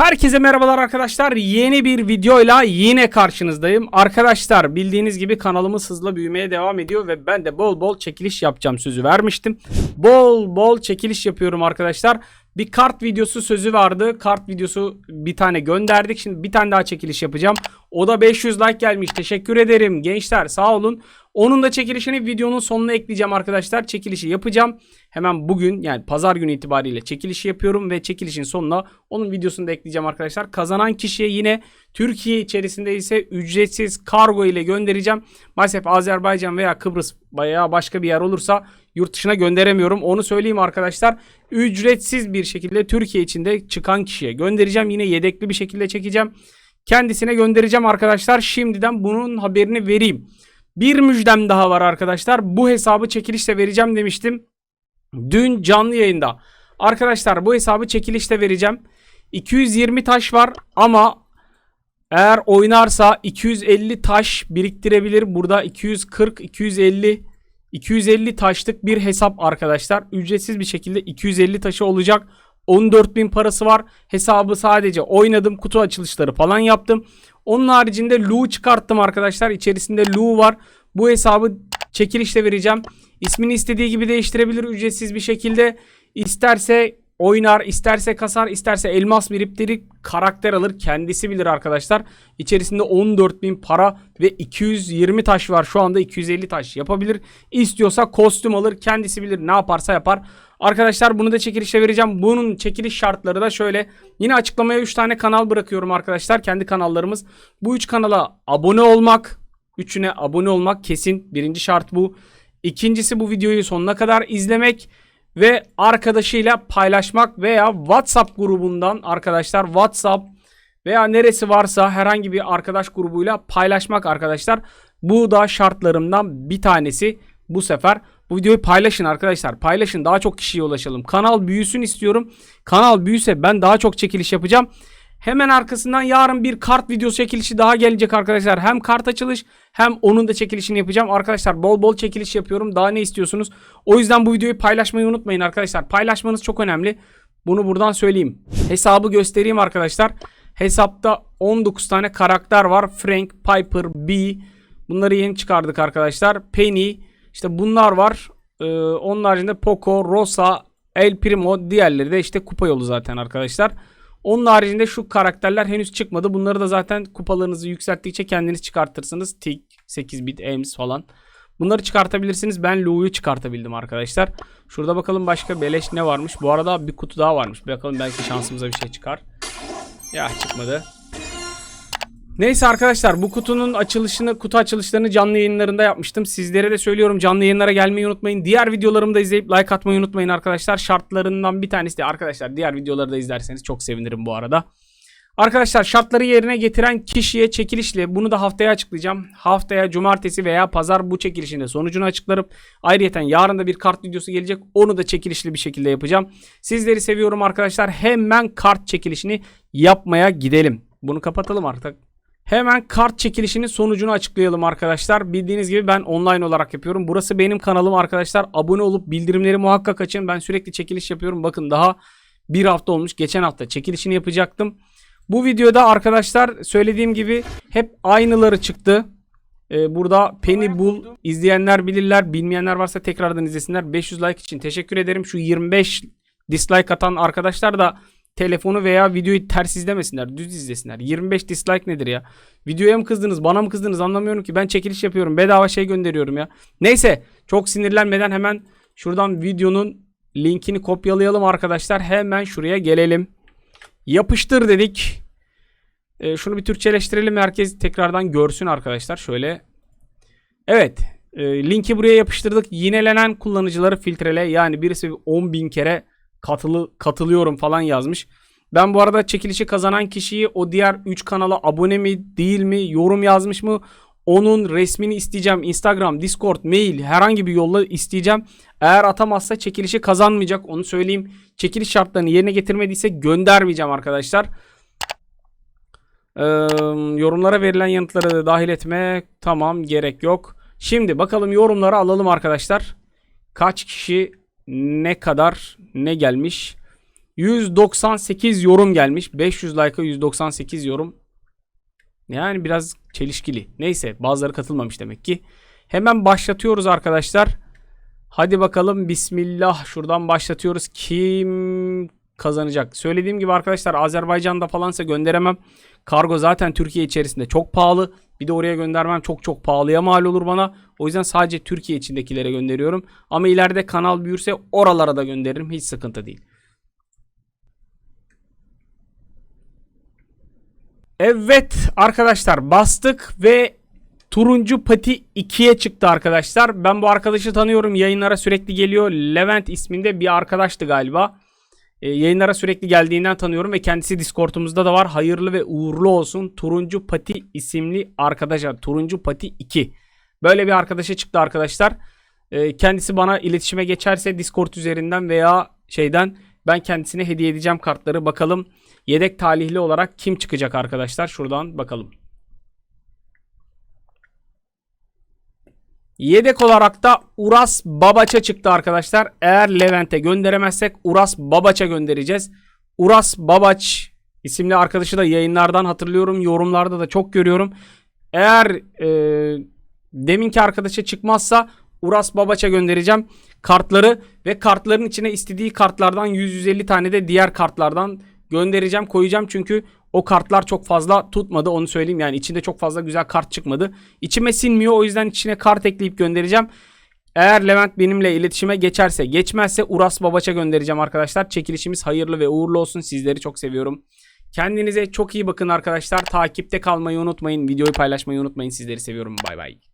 Herkese merhabalar arkadaşlar. Yeni bir videoyla yine karşınızdayım. Arkadaşlar bildiğiniz gibi kanalımız hızla büyümeye devam ediyor ve ben de bol bol çekiliş yapacağım sözü vermiştim. Bol bol çekiliş yapıyorum arkadaşlar. Bir kart videosu sözü vardı. Kart videosu bir tane gönderdik. Şimdi bir tane daha çekiliş yapacağım. O da 500 like gelmiş. Teşekkür ederim gençler sağ olun. Onun da çekilişini videonun sonuna ekleyeceğim arkadaşlar. Çekilişi yapacağım. Hemen bugün yani pazar günü itibariyle çekilişi yapıyorum ve çekilişin sonuna onun videosunu da ekleyeceğim arkadaşlar. Kazanan kişiye yine Türkiye içerisinde ise ücretsiz kargo ile göndereceğim. Maalesef Azerbaycan veya Kıbrıs veya başka bir yer olursa yurt dışına gönderemiyorum. Onu söyleyeyim arkadaşlar. Ücretsiz bir şekilde Türkiye içinde çıkan kişiye göndereceğim. Yine yedekli bir şekilde çekeceğim. Kendisine göndereceğim arkadaşlar. Şimdiden bunun haberini vereyim. Bir müjdem daha var arkadaşlar. Bu hesabı çekilişle vereceğim demiştim. Dün canlı yayında. Arkadaşlar bu hesabı çekilişle vereceğim. 220 taş var ama eğer oynarsa 250 taş biriktirebilir. Burada 240, 250, 250 taşlık bir hesap arkadaşlar. Ücretsiz bir şekilde 250 taşı olacak. 14.000 parası var. Hesabı sadece oynadım. Kutu açılışları falan yaptım. Onun haricinde Lu çıkarttım arkadaşlar. İçerisinde Lu var. Bu hesabı çekilişle vereceğim. İsmini istediği gibi değiştirebilir ücretsiz bir şekilde. İsterse oynar, isterse kasar, isterse elmas biriktirir, karakter alır. Kendisi bilir arkadaşlar. İçerisinde 14.000 para ve 220 taş var. Şu anda 250 taş yapabilir. İstiyorsa kostüm alır. Kendisi bilir ne yaparsa yapar. Arkadaşlar bunu da çekilişe vereceğim. Bunun çekiliş şartları da şöyle. Yine açıklamaya 3 tane kanal bırakıyorum arkadaşlar. Kendi kanallarımız. Bu 3 kanala abone olmak. Üçüne abone olmak kesin. Birinci şart bu. İkincisi bu videoyu sonuna kadar izlemek ve arkadaşıyla paylaşmak veya WhatsApp grubundan arkadaşlar WhatsApp veya neresi varsa herhangi bir arkadaş grubuyla paylaşmak arkadaşlar. Bu da şartlarımdan bir tanesi. Bu sefer bu videoyu paylaşın arkadaşlar. Paylaşın daha çok kişiye ulaşalım. Kanal büyüsün istiyorum. Kanal büyüse ben daha çok çekiliş yapacağım. Hemen arkasından yarın bir kart videosu çekilişi daha gelecek arkadaşlar. Hem kart açılış hem onun da çekilişini yapacağım. Arkadaşlar bol bol çekiliş yapıyorum. Daha ne istiyorsunuz? O yüzden bu videoyu paylaşmayı unutmayın arkadaşlar. Paylaşmanız çok önemli. Bunu buradan söyleyeyim. Hesabı göstereyim arkadaşlar. Hesapta 19 tane karakter var. Frank, Piper, B. Bunları yeni çıkardık arkadaşlar. Penny. İşte bunlar var. Ee, onun haricinde Poco, Rosa, El Primo. Diğerleri de işte kupa yolu zaten arkadaşlar. Onun haricinde şu karakterler henüz çıkmadı. Bunları da zaten kupalarınızı yükselttikçe kendiniz çıkartırsınız. Tick, 8 bit, Ems falan. Bunları çıkartabilirsiniz. Ben Lu'yu çıkartabildim arkadaşlar. Şurada bakalım başka beleş ne varmış. Bu arada bir kutu daha varmış. Bakalım belki şansımıza bir şey çıkar. Ya çıkmadı. Neyse arkadaşlar bu kutunun açılışını, kutu açılışlarını canlı yayınlarında yapmıştım. Sizlere de söylüyorum canlı yayınlara gelmeyi unutmayın. Diğer videolarımı da izleyip like atmayı unutmayın arkadaşlar. Şartlarından bir tanesi de arkadaşlar diğer videoları da izlerseniz çok sevinirim bu arada. Arkadaşlar şartları yerine getiren kişiye çekilişle bunu da haftaya açıklayacağım. Haftaya cumartesi veya pazar bu çekilişinde sonucunu açıklarım. Ayrıca yarın da bir kart videosu gelecek. Onu da çekilişli bir şekilde yapacağım. Sizleri seviyorum arkadaşlar. Hemen kart çekilişini yapmaya gidelim. Bunu kapatalım artık. Hemen kart çekilişinin sonucunu açıklayalım arkadaşlar. Bildiğiniz gibi ben online olarak yapıyorum. Burası benim kanalım arkadaşlar. Abone olup bildirimleri muhakkak açın. Ben sürekli çekiliş yapıyorum. Bakın daha bir hafta olmuş. Geçen hafta çekilişini yapacaktım. Bu videoda arkadaşlar söylediğim gibi hep aynıları çıktı. Ee, burada Penny Bull izleyenler bilirler. Bilmeyenler varsa tekrardan izlesinler. 500 like için teşekkür ederim. Şu 25 dislike atan arkadaşlar da telefonu veya videoyu ters izlemesinler. Düz izlesinler. 25 dislike nedir ya? Videoya mı kızdınız? Bana mı kızdınız? Anlamıyorum ki. Ben çekiliş yapıyorum. Bedava şey gönderiyorum ya. Neyse. Çok sinirlenmeden hemen şuradan videonun linkini kopyalayalım arkadaşlar. Hemen şuraya gelelim. Yapıştır dedik. Ee, şunu bir Türkçeleştirelim. Herkes tekrardan görsün arkadaşlar. Şöyle. Evet. E, linki buraya yapıştırdık. Yinelenen kullanıcıları filtrele. Yani birisi 10.000 kere katılı, katılıyorum falan yazmış. Ben bu arada çekilişi kazanan kişiyi o diğer 3 kanala abone mi değil mi yorum yazmış mı onun resmini isteyeceğim. Instagram, Discord, mail herhangi bir yolla isteyeceğim. Eğer atamazsa çekilişi kazanmayacak onu söyleyeyim. Çekiliş şartlarını yerine getirmediyse göndermeyeceğim arkadaşlar. Ee, yorumlara verilen yanıtları da dahil etme tamam gerek yok. Şimdi bakalım yorumları alalım arkadaşlar. Kaç kişi ne kadar ne gelmiş? 198 yorum gelmiş. 500 like'a 198 yorum. Yani biraz çelişkili. Neyse bazıları katılmamış demek ki. Hemen başlatıyoruz arkadaşlar. Hadi bakalım bismillah şuradan başlatıyoruz. Kim kazanacak? Söylediğim gibi arkadaşlar Azerbaycan'da falansa gönderemem. Kargo zaten Türkiye içerisinde çok pahalı. Bir de oraya göndermem çok çok pahalıya mal olur bana. O yüzden sadece Türkiye içindekilere gönderiyorum. Ama ileride kanal büyürse oralara da gönderirim. Hiç sıkıntı değil. Evet arkadaşlar bastık ve turuncu pati 2'ye çıktı arkadaşlar. Ben bu arkadaşı tanıyorum. Yayınlara sürekli geliyor. Levent isminde bir arkadaştı galiba. E, yayınlara sürekli geldiğinden tanıyorum ve kendisi Discord'umuzda da var. Hayırlı ve uğurlu olsun. Turuncu Pati isimli arkadaşlar. Turuncu Pati 2. Böyle bir arkadaşa çıktı arkadaşlar. E, kendisi bana iletişime geçerse Discord üzerinden veya şeyden ben kendisine hediye edeceğim kartları. Bakalım yedek talihli olarak kim çıkacak arkadaşlar? Şuradan bakalım. Yedek olarak da Uras Babaç'a çıktı arkadaşlar. Eğer Levent'e gönderemezsek Uras Babaç'a göndereceğiz. Uras Babaç isimli arkadaşı da yayınlardan hatırlıyorum. Yorumlarda da çok görüyorum. Eğer e, deminki arkadaşa çıkmazsa Uras Babaç'a göndereceğim kartları ve kartların içine istediği kartlardan 100-150 tane de diğer kartlardan göndereceğim koyacağım çünkü o kartlar çok fazla tutmadı onu söyleyeyim yani içinde çok fazla güzel kart çıkmadı. İçime sinmiyor o yüzden içine kart ekleyip göndereceğim. Eğer Levent benimle iletişime geçerse geçmezse Uras Babaç'a göndereceğim arkadaşlar. Çekilişimiz hayırlı ve uğurlu olsun sizleri çok seviyorum. Kendinize çok iyi bakın arkadaşlar. Takipte kalmayı unutmayın. Videoyu paylaşmayı unutmayın. Sizleri seviyorum. Bay bay.